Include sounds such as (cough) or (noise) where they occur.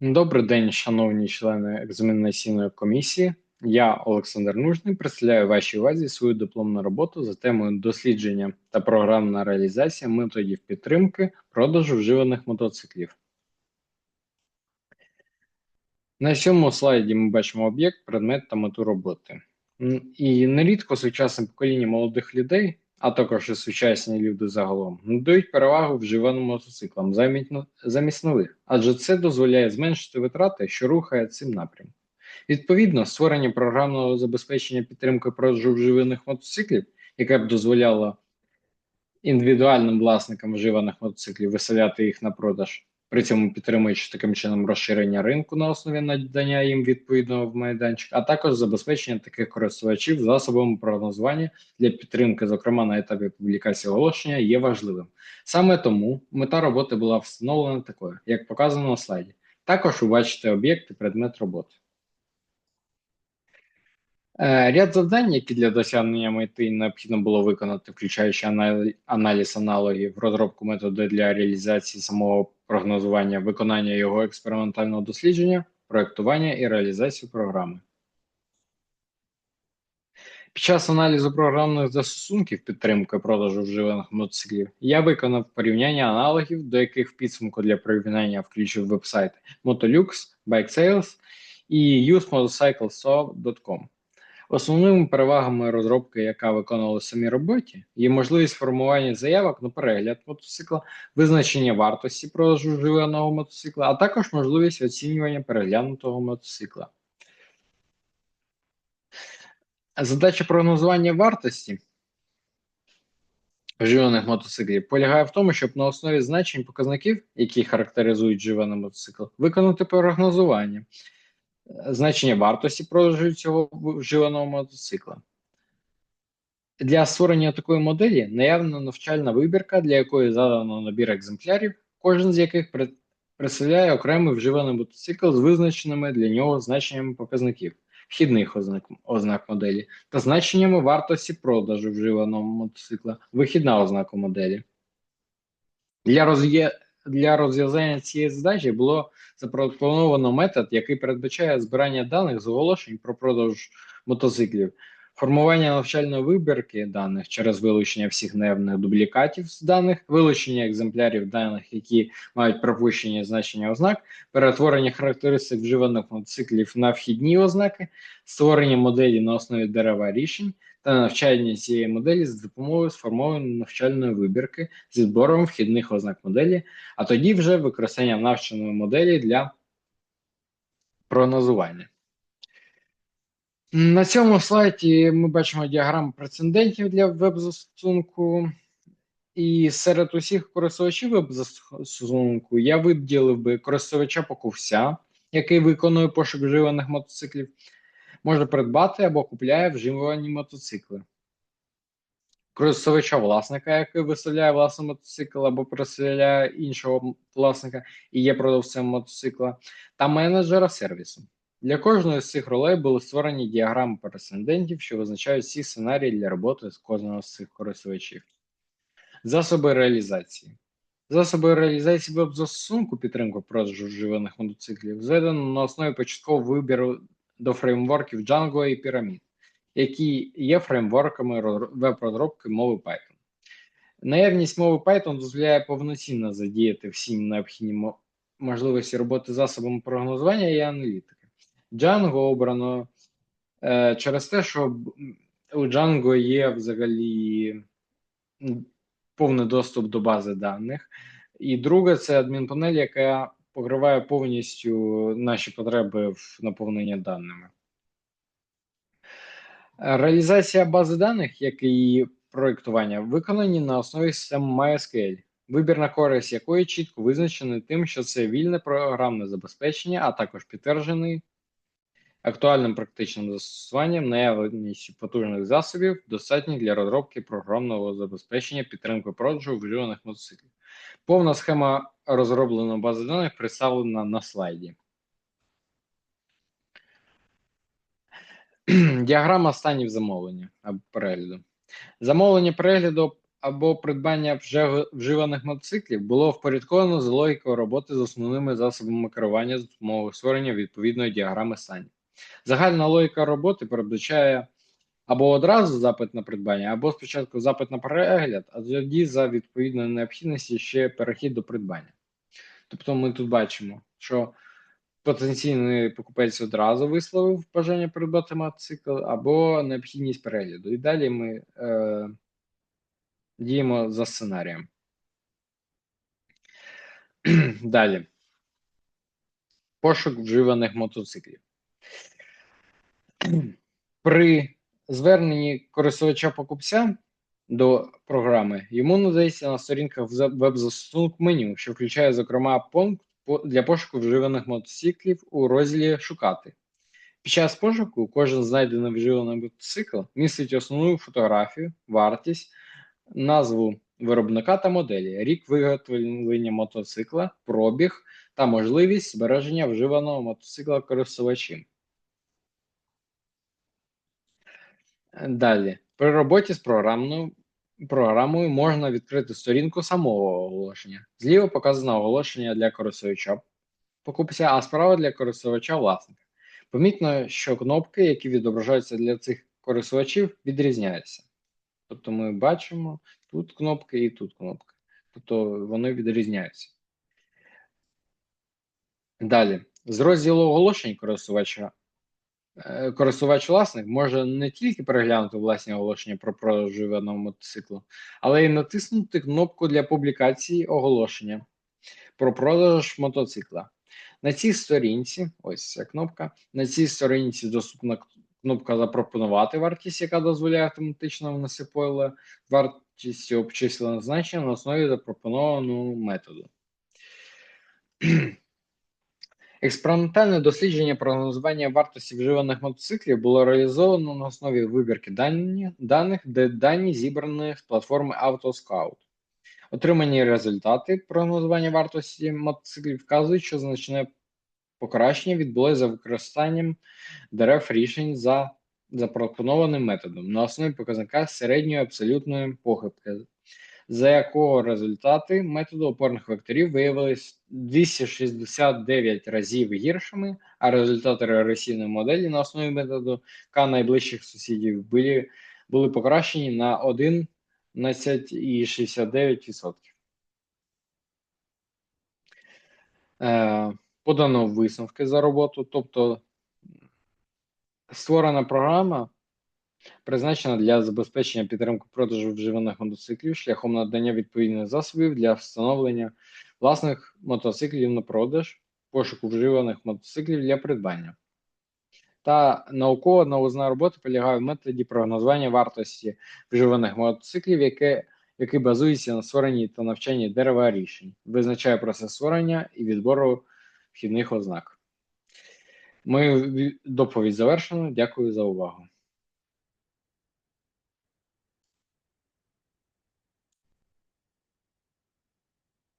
Добрий день, шановні члени екзаменаційної комісії. Я Олександр Нужний представляю вашій увазі свою дипломну роботу за темою дослідження та програмна реалізація методів підтримки продажу вживаних мотоциклів. На цьому слайді ми бачимо об'єкт, предмет та мету роботи. І нерідко сучасне покоління молодих людей, а також і сучасні люди загалом, надають перевагу вживаним мотоциклам замість, замість нових, адже це дозволяє зменшити витрати, що рухає цим напрямком. Відповідно, створення програмного забезпечення підтримки продажу вживаних мотоциклів, яке б дозволяло індивідуальним власникам вживаних мотоциклів виселяти їх на продаж, при цьому підтримуючи таким чином розширення ринку на основі надання їм відповідного в майданчик, а також забезпечення таких користувачів засобами прогнозування для підтримки, зокрема на етапі публікації оголошення, є важливим. Саме тому мета роботи була встановлена такою, як показано на слайді. Також ви бачите об'єкт і предмет роботи. Е, Ряд завдань, які для досягнення мети необхідно було виконати, включаючи аналіз аналогів, розробку методу для реалізації самого прогнозування, виконання його експериментального дослідження, проектування і реалізацію програми. Під час аналізу програмних застосунків підтримки продажу вживаних мотоциклів я виконав порівняння аналогів, до яких в підсумку для порівняння включив вебсайти Motolux, Bike Sales і usemotorcyclesaw.com. Основними перевагами розробки, яка виконувала самі роботі, є можливість формування заявок на перегляд мотоцикла, визначення вартості продажу вживаного мотоцикла, а також можливість оцінювання переглянутого мотоцикла. Задача прогнозування вартості вживаних мотоциклів полягає в тому, щоб на основі значень показників, які характеризують вживаний мотоцикл, виконати прогнозування значення вартості продажу цього вживаного мотоцикла. Для створення такої моделі наявна навчальна вибірка, для якої задано набір екземплярів, кожен з яких представляє окремий вживаний мотоцикл з визначеними для нього значеннями показників, вхідних ознак, ознак моделі та значеннями вартості продажу вживаного мотоцикла, вихідна ознака моделі. Для, роз'є... для розв'язання цієї задачі було запропоновано метод, який передбачає збирання даних з оголошень про продаж мотоциклів, формування навчальної вибірки даних через вилучення всіх наявних дублікатів з даних, вилучення екземплярів даних, які мають пропущені значення ознак, перетворення характеристик вживаних мотоциклів на вхідні ознаки, створення моделі на основі дерева рішень навчання цієї моделі з допомогою сформованої навчальної вибірки зі збором вхідних ознак моделі, а тоді вже використання навченої моделі для прогнозування. На цьому слайді ми бачимо діаграму прецедентів для веб-застосунку. І серед усіх користувачів веб-застосунку я виділив би користувача покупця, який виконує пошук вживаних мотоциклів, може придбати або купляє вживані мотоцикли. Користувача власника, який виставляє власний мотоцикл або представляє іншого власника і є продавцем мотоцикла, та менеджера сервісу. Для кожної з цих ролей були створені діаграми прецедентів, що визначають всі сценарії для роботи з кожного з цих користувачів. Засоби реалізації. Засоби реалізації веб-застосунку підтримки продажу вживаних мотоциклів зведено на основі початкового вибіру до фреймворків Django і Pyramid, які є фреймворками ро- веб-розробки мови Python. Наявність мови Python дозволяє повноцінно задіяти всі необхідні можливості роботи засобами прогнозування і аналітики. Django обрано е, через те, що у Django є взагалі повний доступ до бази даних. І друге, це адмінпанель, яка покриває повністю наші потреби в наповненні даними. Реалізація бази даних, як і її проєктування, виконані на основі системи MySQL, вибір на користь якої чітко визначений тим, що це вільне програмне забезпечення, а також підтверджений актуальним практичним застосуванням наявністю потужних засобів, достатніх для розробки програмного забезпечення підтримки продажу вживаних мотоциклів. Повна схема розробленої бази даних представлена на слайді. (clears throat) Діаграма станів замовлення або перегляду. Замовлення перегляду або придбання вже вживаних мотоциклів було впорядковано за логікою роботи з основними засобами керування з допомогою створення відповідної діаграми станів. Загальна логіка роботи передбачає або одразу запит на придбання, або спочатку запит на перегляд, а тоді за відповідної необхідності ще перехід до придбання. Тобто ми тут бачимо, що потенційний покупець одразу висловив бажання придбати мотоцикл, або необхідність перегляду. І далі ми е, діємо за сценарієм. (clears throat) Далі. Пошук вживаних мотоциклів. (clears throat) При зверненні користувача-покупця до програми йому надається на сторінках веб-застосунку меню, що включає, зокрема, пункт для пошуку вживаних мотоциклів у розділі Шукати. Під час пошуку кожен знайдений вживаний мотоцикл містить основну фотографію, вартість, назву виробника та моделі, рік виготовлення мотоцикла, пробіг та можливість збереження вживаного мотоцикла користувачем. Далі, при роботі з програмною програмою можна відкрити сторінку самого оголошення. Зліва показано оголошення для користувача покупця, а справа для користувача власника. Помітно, що кнопки, які відображаються для цих користувачів, відрізняються. Тобто ми бачимо тут кнопки і тут кнопки. Тобто вони відрізняються. Далі, з розділу оголошень користувача користувач-власник може не тільки переглянути власні оголошення про продаж живеного мотоциклу, але й натиснути кнопку для публікації оголошення про продаж мотоцикла. На цій сторінці, ось ця кнопка, на цій сторінці доступна кнопка Запропонувати вартість, яка дозволяє автоматично внести поле вартістю обчисленого значення на основі запропонованого методу. Експериментальне дослідження прогнозування вартості вживаних мотоциклів було реалізовано на основі вибірки дані, даних, де дані зібрані з платформи AutoScout. Отримані результати прогнозування вартості мотоциклів вказують, що значне покращення відбулося за використанням дерев рішень за запропонованим методом на основі показника середньої абсолютної похибки за якого результати методу опорних векторів виявились 269 разів гіршими, а результати регресійної моделі на основі методу К найближчих сусідів були, були покращені на 11,69%. Е, подано висновки за роботу, тобто створена програма призначена для забезпечення підтримки продажу вживаних мотоциклів шляхом надання відповідних засобів для встановлення власних мотоциклів на продаж, пошуку вживаних мотоциклів для придбання. Та наукова новизна роботи полягає в методі прогнозування вартості вживаних мотоциклів, яке, який базується на створенні та навчанні дерева рішень, визначає процес створення і відбору вхідних ознак. Мою доповідь завершено. Дякую за увагу.